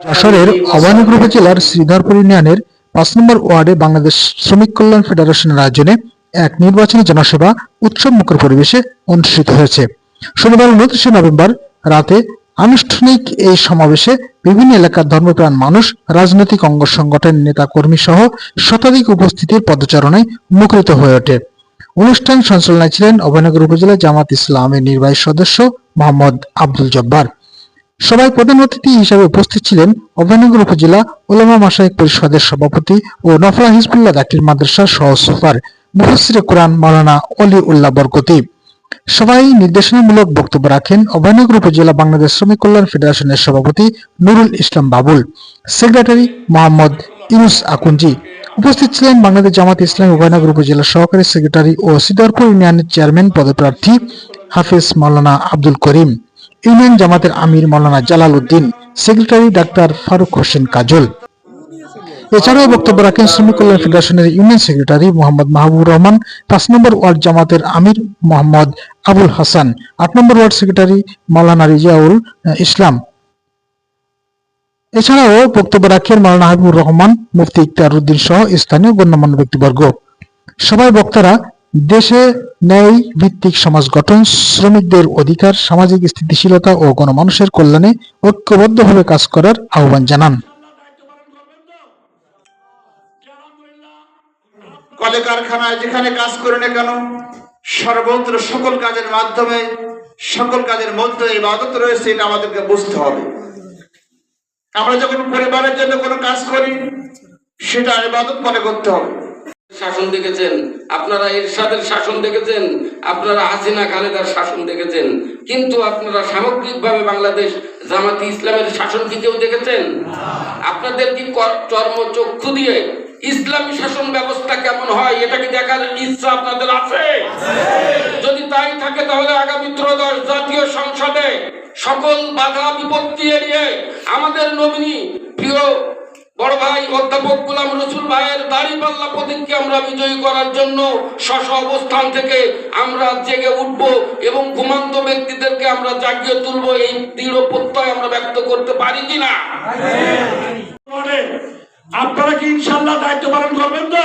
যশোরের অভয়নগর উপজেলার শ্রীধরপুর ইউনিয়নের পাঁচ নম্বর ওয়ার্ডে বাংলাদেশ শ্রমিক কল্যাণ ফেডারেশনের আয়োজনে এক নির্বাচনী জনসভা উৎসব মুখর পরিবেশে অনুষ্ঠিত হয়েছে। শনিবার, উনত্রিশে নভেম্বর রাতে আনুষ্ঠানিক এই সমাবেশে বিভিন্ন এলাকার ধর্মপ্রাণ মানুষ, রাজনৈতিক অঙ্গ সংগঠনের নেতা কর্মী সহ শতাধিক উপস্থিতির পদচারণায় মুখরিত হয়ে ওঠে। অনুষ্ঠান সঞ্চালনায় ছিলেন অভয়নগর উপজেলা জামাত ইসলামের নির্বাহী সদস্য মোহাম্মদ আব্দুল জব্বার। সবাই প্রধান অতিথি হিসেবে উপস্থিত ছিলেন অভয়নগর উপজেলা ওলামা মাসায়িক পরিষদের সভাপতি ও নফলা হিজবুল্লাহ দাকির মাদ্রাসার সহ সুপার মুফসিরে কোরআন মাওলানা অলি উল্লাহ বরকতি। সবাই নির্দেশনামূলক বক্তব্য রাখেন অভয়নগর উপজেলা বাংলাদেশ শ্রমিক কল্যাণ ফেডারেশনের সভাপতি নুরুল ইসলাম বাবুল, সেক্রেটারি মোহাম্মদ ইউনুস আকুঞ্জি উপস্থিত ছিলেন বাংলাদেশ জামাত ইসলাম অভয়নগর উপজেলা সহকারী সেক্রেটারি ও সিদারপুর ইউনিয়নের চেয়ারম্যান পদপ্রার্থী হাফিজ মাওলানা আব্দুল করিম। ইউনিয়ন জামাতের আমির মাওলানা জালাল উদ্দিন, সেক্রেটারি ডাক্তার ফারুক হোসেন কাজল। এছাড়াও বক্তব্য রাখেন শ্রমিক কল্যাণ ফেডারেশনের ইউনিয়ন সেক্রেটারি মোহাম্মদ মাহবুবুর রহমান, পাঁচ নম্বর ওয়ার্ড জামাতের আমির মোহাম্মদ আবুল হাসান, আট নম্বর ওয়ার্ড সেক্রেটারি মাওলানা রিজাউল ইসলাম। এছাড়াও বক্তব্য রাখেন মাওলানা হাবিবুর রহমান, মুফতি ইকতার উদ্দিন সহ স্থানীয় গণ্যমান্য ব্যক্তিবর্গ। সবাই বক্তারা দেশে ন্যায় ভিত্তিক সমাজ গঠন, শ্রমিকদের অধিকার, সামাজিক স্থিতিশীলতা ও গণমানুষের কল্যাণে ঐক্যবদ্ধভাবে কাজ করার আহ্বান জানান। কলে কারখানায় যেখানে কাজ করে না কেন, সর্বত্র সকল কাজের মাধ্যমে, সকল কাজের মধ্যে ইবাদত রয়েছে, এটা আমাদেরকে বুঝতে হবে। আমরা যখন পরিবারের জন্য কোনো কাজ করি, সেটা ইবাদত মনে করতে হবে। শাসন দেখেছেন, আপনারা এরশাদের শাসন দেখেছেন, আপনারা হাসিনা খালেদার শাসন দেখেছেন, কিন্তু আপনারা সামগ্রিকভাবে বাংলাদেশ জামাতি ইসলামের শাসন কি কেউ দেখেছেন? আপনাদের কি চর্মচক্ষু দিয়ে ইসলামী শাসন ব্যবস্থা কেমন হয়, এটা কি দেখার ইচ্ছা আপনাদের আছে? যদি তাই থাকে তাহলে আগামী ত্রয়োদশ জাতীয় সংসদে সকল বাধা বিপত্তি এড়িয়ে আমাদের নমিনি প্রিয় বড় ভাই, অধ্যাপক গুলাম রসুল ভাইয়ের দাড়ি পাল্লা প্রতীককে আমরা বিজয়ী করার জন্য শশ অবস্থান থেকে আমরা জেগে উঠব এবং ঘুমান্ত ব্যক্তিদেরকে আমরা জাগিয়ে তুলব। এই দৃঢ় প্রত্যয় আমরা ব্যক্ত করতে পারি কিনা? না আপনারা কি ইনশাল্লাহ দায়িত্ব পালন করবেন তো?